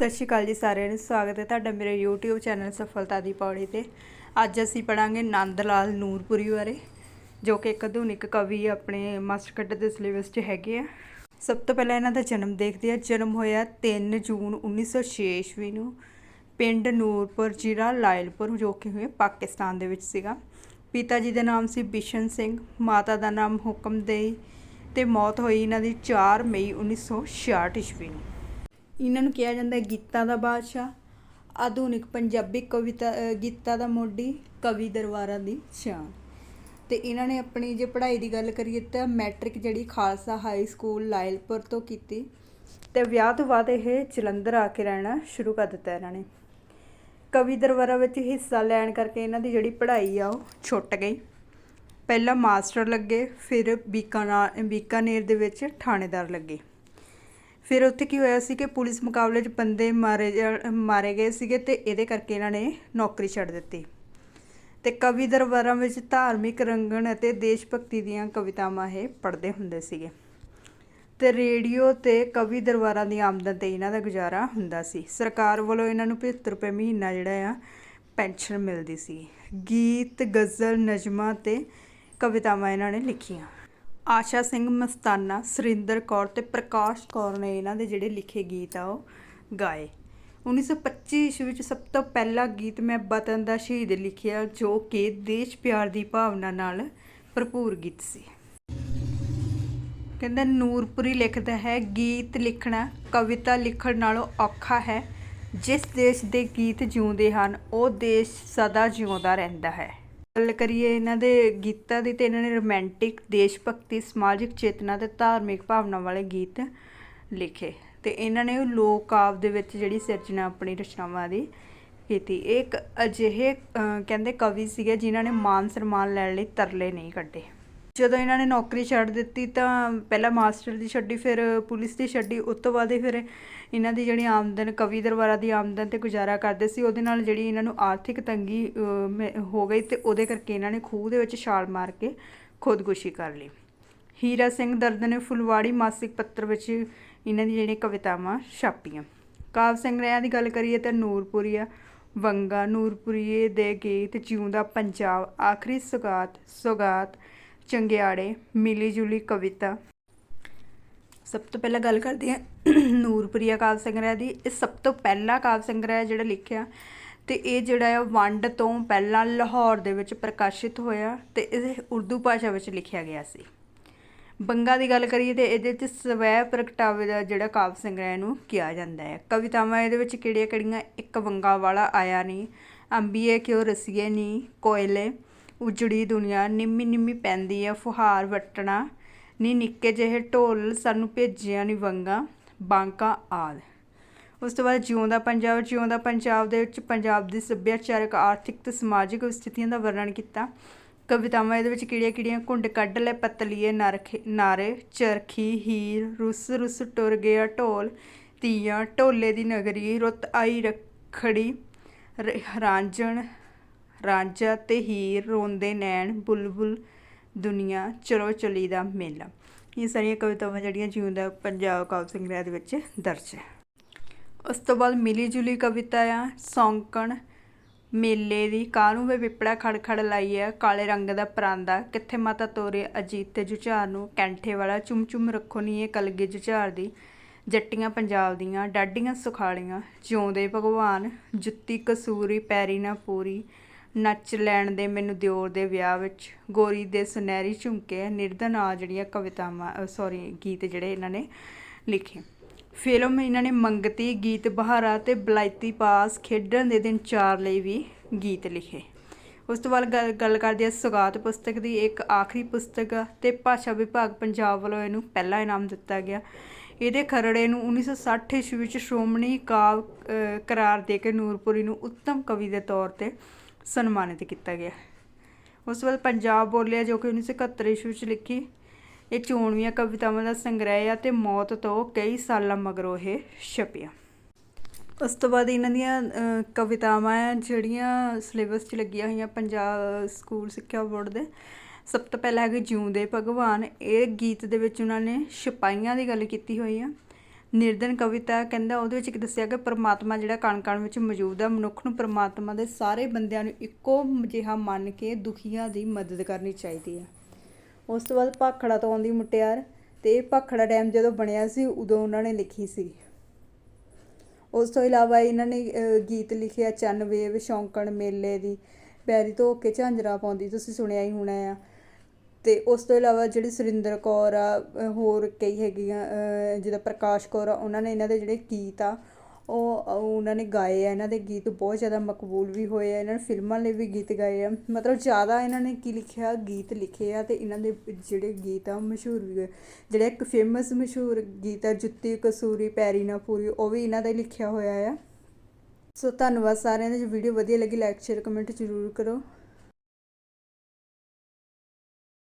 ਸਤਿ ਸ਼੍ਰੀ ਅਕਾਲ ਜੀ ਸਾਰਿਆਂ ਨੂੰ, ਸਵਾਗਤ ਹੈ ਤੁਹਾਡਾ ਮੇਰੇ YouTube ਚੈਨਲ ਸਫਲਤਾ ਦੀ ਪੌੜੀ ਤੇ। ਅੱਜ ਅਸੀਂ ਪੜਾਂਗੇ ਨੰਦ ਲਾਲ ਨੂਰਪੁਰੀ ਬਾਰੇ, ਜੋ ਕਿ ਇੱਕ ਆਧੁਨਿਕ ਕਵੀ ਆਪਣੇ ਮਾਸਟਰ ਮਾਸਟਰਕਟ ਦੇ ਸਿਲੇਬਸ 'ਚ ਹੈਗੇ ਆ। ਸਭ ਤੋਂ ਪਹਿਲਾਂ ਇਹਨਾਂ ਦਾ ਜਨਮ ਦੇਖਦੇ ਆ ਜਨਮ ਹੋਇਆ 3 ਜੂਨ 1906 ਈਸਵੀ ਨੂੰ ਪਿੰਡ ਨੂਰਪੁਰ, ਜ਼ਿਲ੍ਹਾ ਲਾਇਲਪੁਰ, ਜੋ ਕਿ ਹੋਏ ਪਾਕਿਸਤਾਨ ਦੇ ਵਿੱਚ ਸੀਗਾ। ਪਿਤਾ ਜੀ ਦਾ ਨਾਮ ਸੀ ਬਿਸ਼ਨ ਸਿੰਘ, ਮਾਤਾ ਦਾ ਨਾਮ ਹੁਕਮਦੇਈ ਤੇ ਮੌਤ ਹੋਈ ਇਹਨਾਂ ਦੀ 4 ਮਈ 1966 ਈਸਵੀ ਨੂੰ। ਇਹਨਾਂ ਨੂੰ ਕਿਹਾ ਜਾਂਦਾ ਗੀਤਾਂ ਦਾ ਬਾਦਸ਼ਾਹ, ਆਧੁਨਿਕ ਪੰਜਾਬੀ ਕਵਿਤਾ ਗੀਤਾਂ ਦਾ ਮੋਢੀ, ਕਵੀ ਦਰਬਾਰਾਂ ਦੀ ਸ਼ਾਨ। ਤੇ ਇਹਨਾਂ ਨੇ ਆਪਣੀ ਜੇ ਪੜ੍ਹਾਈ ਦੀ ਗੱਲ ਕਰੀਏ ਤਾਂ ਮੈਟ੍ਰਿਕ ਜਿਹੜੀ ਖਾਲਸਾ ਹਾਈ ਸਕੂਲ ਲਾਇਲਪੁਰ ਤੋਂ ਕੀਤੀ ਤੇ ਵਿਆਹ ਤੋਂ ਬਾਅਦ ਇਹ ਜਲੰਧਰ ਆ ਕੇ ਰਹਿਣਾ ਸ਼ੁਰੂ ਕਰ ਦਿੱਤਾ ਇਹਨਾਂ ਨੇ। ਕਵੀ ਦਰਬਾਰਾਂ ਵਿੱਚ ਹਿੱਸਾ ਲੈਣ ਕਰਕੇ ਇਹਨਾਂ ਦੀ ਜਿਹੜੀ ਪੜ੍ਹਾਈ ਆ ਉਹ ਛੁੱਟ ਗਈ। ਪਹਿਲਾਂ ਮਾਸਟਰ ਲੱਗੇ, ਫਿਰ ਬੀਕਾਨਾ, ਬੀਕਾਨੇਰ ਦੇ ਵਿੱਚ ਥਾਣੇਦਾਰ ਲੱਗੇ। ਫਿਰ ਉੱਥੇ ਕੀ ਹੋਇਆ ਸੀ ਕਿ ਪੁਲਿਸ ਮੁਕਾਬਲੇ 'ਚ ਬੰਦੇ ਮਾਰੇ ਜਾ- ਮਾਰੇ ਗਏ ਸੀਗੇ ਤੇ ਇਹਦੇ ਕਰਕੇ ਇਹਨਾਂ ਨੇ ਨੌਕਰੀ ਛੱਡ ਦਿੱਤੀ। ਤੇ ਕਵੀ ਦਰਬਾਰਾਂ ਵਿੱਚ ਧਾਰਮਿਕ ਰੰਗਣ ਅਤੇ ਦੇਸ਼ ਭਗਤੀ ਦੀਆਂ ਕਵਿਤਾਵਾਂ ਇਹ ਪੜ੍ਹਦੇ ਹੁੰਦੇ ਸੀਗੇ। ਤੇ ਰੇਡੀਓ ਤੇ ਕਵੀ ਦਰਬਾਰਾਂ ਦੀ ਆਮਦਨ ਤੇ ਇਹਨਾਂ ਦਾ ਗੁਜ਼ਾਰਾ ਹੁੰਦਾ ਸੀ। ਸਰਕਾਰ ਵੱਲੋਂ ਇਹਨਾਂ ਨੂੰ 75 ਰੁਪਏ ਮਹੀਨਾ ਜਿਹੜਾ ਆ, ਪੈਨਸ਼ਨ ਮਿਲਦੀ ਸੀ। ਗੀਤ, ਗਜ਼ਲ, ਨਜ਼ਮਾਂ ਤੇ ਕਵਿਤਾਵਾਂ ਇਹਨਾਂ ਨੇ ਲਿਖੀਆਂ। ਆਸ਼ਾ ਸਿੰਘ ਮਸਤਾਨਾ, ਸੁਰਿੰਦਰ ਕੌਰ ਤੇ ਪ੍ਰਕਾਸ਼ ਕੌਰ ਨੇ ਇਹਨਾਂ ਦੇ ਜਿਹੜੇ ਲਿਖੇ ਗੀਤ ਆ ਉਹ ਗਾਏ। 1925 ਈਸਵੀ ਵਿੱਚ ਸਭ ਤੋਂ ਪਹਿਲਾ ਗੀਤ ਮੈਂ ਵਤਨ ਦਾ ਸ਼ਹੀਦ ਲਿਖਿਆ, ਜੋ ਕਿ ਦੇਸ਼ ਪਿਆਰ ਦੀ ਭਾਵਨਾ ਨਾਲ ਭਰਪੂਰ ਗੀਤ ਸੀ। ਕਹਿੰਦਾ, ਨੂਰਪੁਰੀ ਲਿਖਦਾ ਹੈ, ਗੀਤ ਲਿਖਣਾ, ਕਵਿਤਾ ਲਿਖਣ ਨਾਲੋਂ ਔਖਾ ਹੈ। ਜਿਸ ਦੇਸ਼ ਦੇ ਗੀਤ ਜਿਉਂਦੇ ਹਨ, ਉਹ ਦੇਸ਼ ਸਦਾ ਜਿਉਂਦਾ ਰਹਿੰਦਾ ਹੈ। ਗੱਲ ਕਰੀਏ ਇਹਨਾਂ ਦੇ ਗੀਤਾਂ ਦੀ ਤੇ ਇਹਨਾਂ ਨੇ ਰੋਮਾਂਟਿਕ ਦੇਸ਼ ਭਗਤੀ ਸਮਾਜਿਕ ਚੇਤਨਾ ਅਤੇ ਧਾਰਮਿਕ ਭਾਵਨਾ ਵਾਲੇ ਗੀਤ ਲਿਖੇ। ਅਤੇ ਇਹਨਾਂ ਨੇ ਲੋਕ ਕਾਵ ਦੇ ਵਿੱਚ ਜਿਹੜੀ ਸਿਰਜਣਾ ਆਪਣੀ ਰਚਨਾਵਾਂ ਦੀ ਕੀਤੀ। ਇਹ ਇੱਕ ਅਜਿਹੇ ਕਹਿੰਦੇ ਕਵੀ ਸੀਗੇ ਜਿਨ੍ਹਾਂ ਨੇ ਮਾਨ ਸਨਮਾਨ ਲੈਣ ਲਈ ਤਰਲੇ ਨਹੀਂ ਕੱਢੇ। ਜਦੋਂ ਇਹਨਾਂ ਨੇ ਨੌਕਰੀ ਛੱਡ ਦਿੱਤੀ ਤਾਂ ਪਹਿਲਾਂ ਮਾਸਟਰ ਦੀ ਛੱਡੀ ਫਿਰ ਪੁਲਿਸ ਦੀ ਛੱਡੀ ਉਸ ਤੋਂ ਬਾਅਦ ਇਹ ਫਿਰ ਇਹਨਾਂ ਦੀ ਜਿਹੜੀ ਆਮਦਨ ਕਵੀ ਦਰਬਾਰਾਂ ਦੀ ਆਮਦਨ ਤੇ ਗੁਜ਼ਾਰਾ ਕਰਦੇ ਸੀ ਉਹਦੇ ਨਾਲ ਜਿਹੜੀ ਇਹਨਾਂ ਨੂੰ ਆਰਥਿਕ ਤੰਗੀ ਅਹ, ਹੋ ਗਈ ਤੇ ਉਹਦੇ ਕਰਕੇ ਇਹਨਾਂ ਨੇ ਖੂਹ ਦੇ ਵਿੱਚ ਛਾਲ ਮਾਰ ਕੇ ਖੁਦਕੁਸ਼ੀ ਕਰ ਲਈ। ਹੀਰਾ ਸਿੰਘ ਦਰਦ ਨੇ ਫੁਲਵਾੜੀ ਮਾਸਿਕ ਪੱਤਰ ਵਿੱਚ ਇਹਨਾਂ ਦੀ ਜਿਹੜੀਆਂ ਕਵਿਤਾਵਾਂ ਛਾਪੀਆਂ। ਕਾਵ ਸਿੰਘਰਿਆਂ ਦੀ ਗੱਲ ਕਰੀਏ ਤਾਂ ਨੂਰਪੁਰੀਆ ਵੰਗਾ ਨੂਰਪੁਰੀਏ ਦੇ ਗੀਤ ਜਿਉਂਦਾ ਪੰਜਾਬ ਆਖਰੀ ਸੁਗਾਤ ਸੁਗਾਤ ਚੰਗਿਆੜੇ, ਮਿਲੀ ਜੁਲੀ ਕਵਿਤਾ। ਸਭ ਤੋਂ ਪਹਿਲਾਂ ਗੱਲ ਕਰਦੇ ਹਾਂ ਨੂਰਪੁਰੀਆ ਕਾਵਿ ਸੰਗ੍ਰਹਿ ਦੀ। ਇਹ ਸਭ ਤੋਂ ਪਹਿਲਾ ਕਾਵਿ ਸੰਗ੍ਰਹਿ ਜਿਹੜਾ ਲਿਖਿਆ। ਤੇ ਇਹ ਜਿਹੜਾ ਆ ਵੰਡ ਤੋਂ ਪਹਿਲਾਂ ਲਾਹੌਰ ਦੇ ਵਿੱਚ ਪ੍ਰਕਾਸ਼ਿਤ ਹੋਇਆ ਤੇ ਇਹ ਉਰਦੂ ਭਾਸ਼ਾ ਵਿੱਚ ਲਿਖਿਆ ਗਿਆ ਸੀ। ਬੰਗਾ ਦੀ ਗੱਲ ਕਰੀਏ ਤੇ ਇਹਦੇ ਵਿੱਚ ਸਵੈ ਪ੍ਰਗਟਾਵੇ ਦਾ ਜਿਹੜਾ ਕਾਵਿ ਸੰਗ੍ਰਹਿ ਨੂੰ ਕਿਹਾ ਜਾਂਦਾ ਹੈ। ਕਵਿਤਾਵਾਂ ਇਹਦੇ ਵਿੱਚ ਕਿਹੜੀਆਂ ਕਿਹੜੀਆਂ ਇੱਕ ਵੰਗਾ ਵਾਲਾ ਆਇਆ ਨਹੀਂ, ਅੰਬੀਏ ਕਿਉਂ ਰਸੀਏ ਨਹੀਂ, ਕੋਇਲੇ। ਉਜੜੀ ਦੁਨੀਆ, ਨਿੰਮੀ ਨਿੰਮੀ ਪੈਂਦੀ ਆ, ਫੁਹਾਰ ਵਟਣਾ। ਨੀ ਨਿੱਕੇ ਜਿਹੇ ਢੋਲ ਸਾਨੂੰ ਭੇਜਿਆ ਨੀ ਵੰਗਾ, ਬਾਂਕਾ ਆਦ। ਉਸ ਤੋਂ ਬਾਅਦ ਜਿਉਂਦਾ ਪੰਜਾਬ ਜਿਉਂਦਾ ਪੰਜਾਬ ਦੇ ਵਿੱਚ ਪੰਜਾਬ ਦੀ ਸੱਭਿਆਚਾਰਕ, ਆਰਥਿਕ ਤੇ ਸਮਾਜਿਕ ਸਥਿਤੀਆਂ ਦਾ ਵਰਣਨ ਕੀਤਾ। ਕਵਿਤਾਵਾਂ ਇਹਦੇ ਵਿੱਚ ਕਿਹੜੀਆਂ ਕਿਹੜੀਆਂ? ਘੁੰਡ ਕੱਢ ਲੈ ਪਤਲੀਏ ਨਰਖੇ, ਨਾਰੇ, ਚਰਖੀ, ਹੀਰ, ਰੁੱਸ ਰੁੱਸ ਟੁਰ ਗਿਆ ਢੋਲ, ਤੀਆਂ, ਢੋਲੇ ਦੀ ਨਗਰੀ, ਰੁੱਤ ਆਈ ਰੱਖੜੀ ਰਾਂਝਣ ਰਾਂਝਾ ਤੇ ਹੀਰ ਰੋਂਦੇ ਨੈਣ ਬੁਲਬੁਲ ਦੁਨੀਆ ਚਲੋ ਚਲੀ ਦਾ ਮੇਲਾ। ਇਹ ਸਾਰੀਆਂ ਕਵਿਤਾਵਾਂ ਜਿਹੜੀਆਂ ਜਿਉਂਦਾ ਪੰਜਾਬ ਕਾਵਿ ਸੰਗ੍ਰਹਿ ਦੇ ਵਿੱਚ ਦਰਜ ਹੈ। ਉਸ ਤੋਂ ਬਾਅਦ ਮਿਲੀ ਜੁਲੀ ਕਵਿਤਾ ਆ, ਸੌਂਕਣ ਮੇਲੇ ਦੀ, ਕਾਹਨੂੰ ਵੇ ਵਿਪੜਾ ਖੜ ਖੜ ਲਾਈ ਹੈ ਕਾਲੇ ਰੰਗ ਦਾ ਪਰਾਂਦਾ, ਕਿੱਥੇ ਮਾਤਾ ਤੋਰੇ ਅਜੀਤ ਤੇ ਜੁਝਾਰ ਨੂੰ, ਕੈਂਠੇ ਵਾਲਾ ਚੁੰਮ ਚੁੰਮ ਰੱਖੋ ਨੀ ਇਹ ਕਲਗੇ ਜੁਝਾਰ ਦੀ, ਜੱਟੀਆਂ ਪੰਜਾਬ ਦੀਆਂ ਡਾਡੀਆਂ ਸੁਖਾਲੀਆਂ, ਜਿਉਂਦੇ ਭਗਵਾਨ ਜੁੱਤੀ ਕਸੂਰੀ, ਪੈਰੀ ਨਾ ਪੂਰੀ ਨੱਚ ਲੈਣ ਦੇ, ਮੈਨੂੰ ਦਿਓਰ ਦੇ ਵਿਆਹ ਵਿੱਚ ਗੋਰੀ ਦੇ ਸੁਨਹਿਰੀ ਝੁਮਕੇ, ਨਿਰਧਨ ਆ ਜਿਹੜੀਆਂ ਕਵਿਤਾਵਾਂ ਸੌਰੀ ਗੀਤ ਜਿਹੜੇ ਇਹਨਾਂ ਨੇ ਲਿਖੇ। ਫਿਲਮ ਇਹਨਾਂ ਨੇ ਮੰਗਤੀ ਗੀਤ ਬਹਾਰਾ ਤੇ ਬਲਾਇਤੀ ਪਾਸ ਖੇਡਣ ਦੇ ਦਿਨ ਚਾਰ ਲਈ ਵੀ ਗੀਤ ਲਿਖੇ। ਉਸ ਤੋਂ ਬਾਅਦ ਗੱਲ ਗੱਲ ਕਰਦੇ ਹਾਂ ਸੁਗਾਤ ਪੁਸਤਕ ਦੀ। ਇੱਕ ਆਖਰੀ ਪੁਸਤਕ ਆ ਤੇ ਭਾਸ਼ਾ ਵਿਭਾਗ ਪੰਜਾਬ ਵੱਲੋਂ ਇਹਨੂੰ ਪਹਿਲਾ ਇਨਾਮ ਦਿੱਤਾ ਗਿਆ। ਇਹਦੇ ਖਰੜੇ ਨੂੰ 1960 ਈਸਵੀ ਵਿੱਚ ਸ਼੍ਰੋਮਣੀ ਕਾਵ ਕਰਾਰ ਦੇ ਕੇ ਨੂਰਪੁਰੀ ਨੂੰ ਉੱਤਮ ਕਵੀ ਦੇ ਤੌਰ ਤੇ ਸਨਮਾਨਿਤ ਕੀਤਾ ਗਿਆ। ਉਸ ਤੋਂ ਬਾਅਦ ਪੰਜਾਬ ਬੋਲਿਆ ਜੋ ਕਿ 1971 ਈਸਵੀ ਵਿੱਚ ਲਿਖੀ, ਇਹ ਚੋਣਵੀਆਂ ਕਵਿਤਾਵਾਂ ਦਾ ਸੰਗ੍ਰਹਿ ਆ ਤੇ ਮੌਤ ਤੋਂ ਕਈ ਸਾਲਾਂ ਮਗਰੋਂ ਇਹ ਛਪਿਆ। ਉਸ ਤੋਂ ਬਾਅਦ ਇਹਨਾਂ ਦੀਆਂ ਕਵਿਤਾਵਾਂ ਆ ਜਿਹੜੀਆਂ ਸਿਲੇਬਸ 'ਚ ਲੱਗੀਆਂ ਹੋਈਆਂ ਪੰਜਾਬ ਸਕੂਲ ਸਿੱਖਿਆ ਬੋਰਡ ਦੇ। ਸਭ ਤੋਂ ਪਹਿਲਾਂ ਹੈਗੇ ਜਿਉਂਦੇ ਭਗਵਾਨ। ਇਹ ਗੀਤ ਦੇ ਵਿੱਚ ਉਹਨਾਂ ਨੇ ਸਿਪਾਹੀਆਂ ਦੀ ਗੱਲ ਕੀਤੀ ਹੋਈ ਆ। ਨਿਰਧਨ ਕਵਿਤਾ ਕਹਿੰਦਾ ਉਹਦੇ ਵਿੱਚ ਇੱਕ ਦੱਸਿਆ ਕਿ ਪ੍ਰਮਾਤਮਾ ਜਿਹੜਾ ਕਣ ਕਣ ਵਿੱਚ ਮੌਜੂਦ ਆ, ਮਨੁੱਖ ਨੂੰ ਪਰਮਾਤਮਾ ਦੇ ਸਾਰੇ ਬੰਦਿਆਂ ਨੂੰ ਇੱਕੋ ਜਿਹਾ ਮੰਨ ਕੇ ਦੁਖੀਆਂ ਦੀ ਮਦਦ ਕਰਨੀ ਚਾਹੀਦੀ ਹੈ ਉਸ ਤੋਂ ਬਾਅਦ ਭਾਖੜਾ ਤੋਂ ਆਉਂਦੀ ਮੁਟਿਆਰ ਤੇ ਇਹ ਭਾਖੜਾ ਡੈਮ ਜਦੋਂ ਬਣਿਆ ਸੀ, ਉਦੋਂ ਉਹਨਾਂ ਨੇ ਲਿਖੀ ਸੀ। ਉਸ ਤੋਂ ਇਲਾਵਾ ਇਹਨਾਂ ਨੇ ਗੀਤ ਲਿਖਿਆ ਚੰਨ ਵੇਵ ਸ਼ੌਂਕਣ ਮੇਲੇ ਦੀ, ਪੈਰੀ ਧੋ ਕੇ ਝਾਂਜਰਾ ਪਾਉਂਦੀ, ਤੁਸੀਂ ਸੁਣਿਆ ਹੀ ਹੋਣਾ ਆ। ਅਤੇ ਉਸ ਤੋਂ ਇਲਾਵਾ ਜਿਹੜੀ ਸੁਰਿੰਦਰ ਕੌਰ ਆ ਹੋਰ ਕਈ ਹੈਗੀਆਂ ਜਿੱਦਾਂ ਪ੍ਰਕਾਸ਼ ਕੌਰ ਆ, ਉਹਨਾਂ ਨੇ ਇਹਨਾਂ ਦੇ ਜਿਹੜੇ ਗੀਤ ਆ, ਉਹ ਉਹਨਾਂ ਨੇ ਗਾਏ ਆ। ਇਹਨਾਂ ਦੇ ਗੀਤ ਬਹੁਤ ਜ਼ਿਆਦਾ ਮਕਬੂਲ ਵੀ ਹੋਏ ਆ। ਇਹਨਾਂ ਨੇ ਫਿਲਮਾਂ ਲਈ ਵੀ ਗੀਤ ਗਾਏ ਆ। ਮਤਲਬ ਜ਼ਿਆਦਾ ਇਹਨਾਂ ਨੇ ਕੀ ਲਿਖਿਆ? ਗੀਤ ਲਿਖੇ ਆ ਅਤੇ ਇਹਨਾਂ ਦੇ ਜਿਹੜੇ ਗੀਤ ਆ, ਉਹ ਮਸ਼ਹੂਰ ਵੀ ਹੋਏ। ਜਿਹੜਾ ਇੱਕ ਫੇਮਸ ਮਸ਼ਹੂਰ ਗੀਤ ਆ, ਜੁੱਤੀ ਕਸੂਰੀ, ਪੈਰੀ ਨਾ ਪੂਰੀ, ਉਹ ਵੀ ਇਹਨਾਂ ਦਾ ਲਿਖਿਆ ਹੋਇਆ ਆ। ਸੋ ਧੰਨਵਾਦ ਸਾਰਿਆਂ ਦਾ। ਜੇ ਵੀਡੀਓ ਵਧੀਆ ਲੱਗੀ ਲਾਈਕ ਸ਼ੇਅਰ ਕਮੈਂਟ ਜ਼ਰੂਰ ਕਰੋ।